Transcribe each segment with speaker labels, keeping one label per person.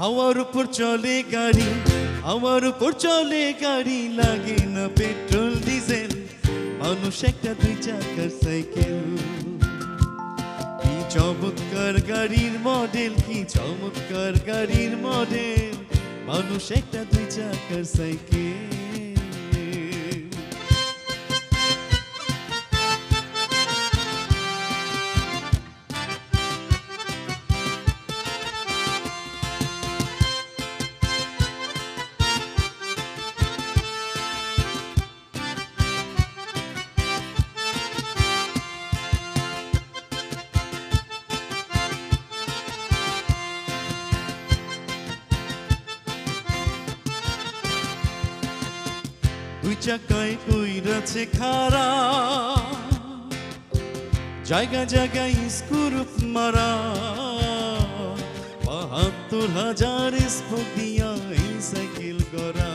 Speaker 1: হাওয়ার উপর চলে গাড়ি, হাওয়ার উপর চলে গাড়ি, লাগে না পেট্রোল, ডিজেল। মানুষ একটা দুই চাকার সাইকেল। কি চমৎকার গাড়ির মডেল, কি চমৎকার গাড়ির মডেল। মানুষ একটা দুই চাকার সাইকেল। দুই চাকায় কইরাছে খারা। জায়গা জায়গায় স্কুরুপ মারা। বাহাত্তর হাজার স্পোক এই সাইকেল গড়া।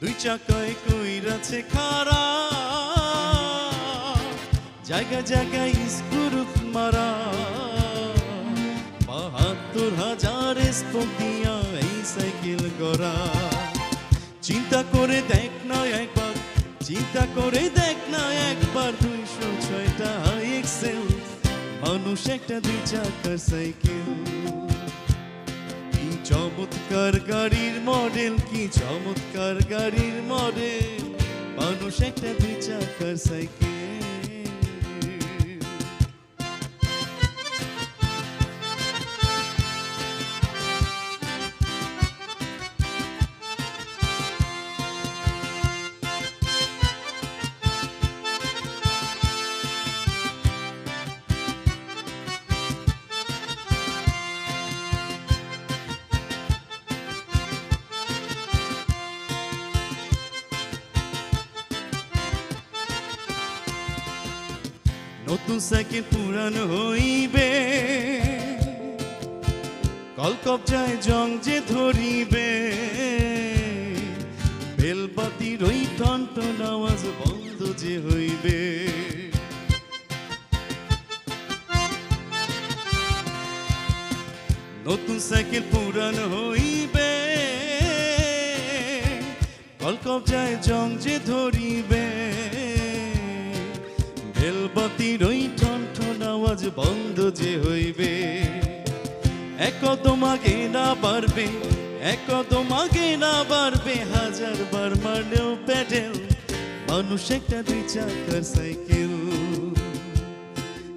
Speaker 1: দুই চাকায় কইরাছে খারা। জায়গা জায়গায় স্কুরুপ মারা। বাহাত্তর হাজার স্পোক এই সাইকেল গড়া চিন্তা করে দেখ না একবার, চিন্তা করে দেখ না একবার। দুইশো ছয়টা এক্সেল মানুষ একটা দুই চাকার সাইকেল। কি চমৎকার গাড়ির মডেল, কি চমৎকার গাড়ির মডেল, মানুষ একটা দুই চাকার সাইকেল। নতুন সাইকেল পুরানো হইবে। কলকপ যায় জং যে ধরিবে। বেলবাতির ওই টন আওয়াজ বন্ধ যে হইবে। নতুন সাইকেল পুরানো হইবে। কলকপ যায় জং যে ধরিবে। বেলবাতির ওই ঠন ঠন আওয়াজ বন্ধ যে হইবে। এক তোমাকে না এক তোমাকে না হাজার প্যাডেল দুই সাইকেল।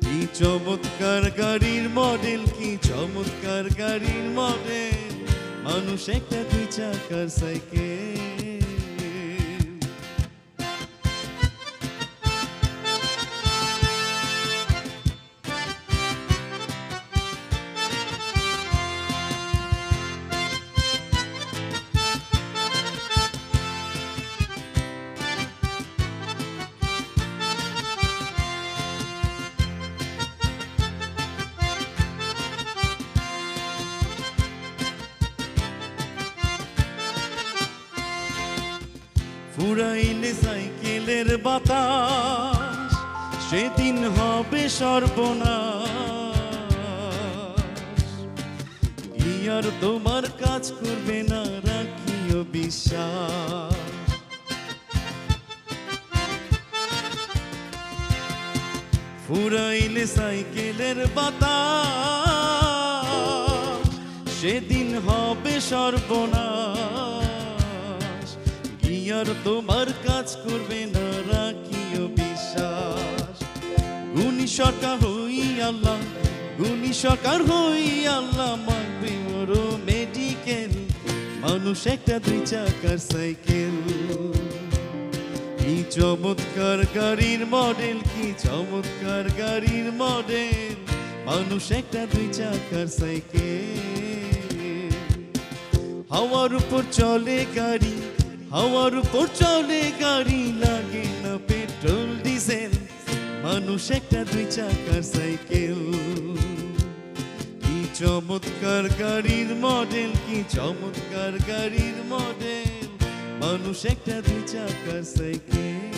Speaker 1: কি চমৎকার গাড়ির মডেল, কি চমৎকার গাড়ির মডেল, মানুষ একটা দুই চাকার সাইকেল। ফুরাইলে সাইকেলের বাতাস, সেদিন হবে সর্বনাশ। গিয়ার তোমার কাজ করবে না, রাখিও বিশ্বাস। ফুরাইলে সাইকেলের বাতাস, সেদিন হবে সর্বনাশ। গিয়ার তোমার কাজ করবে না, রাখিও বিশ্বাস। গুণী সরকার হই আল্লাহ, গুণী সরকার হই আল্লাহ মাগবে ওর মেডিকেল মানুষ একটা দুই চাকার সাইকেল। কি চমৎকার গাড়ির মডেল কি চমৎকার গাড়ির মডেল মানুষ একটা দুই চাকার সাইকেল। হাওয়ার উপর চলে গাড়ি হাওয়ার উপর চলে, গাড়ি লাগে না, পেট্রোল, ডিজেল। মানুষ একটা দুই চাকার সাইকেল। কি চমৎকার গাড়ির মডেল, কি চমৎকার গাড়ির মডেল। মানুষ একটা দুই চাকার সাইকেল।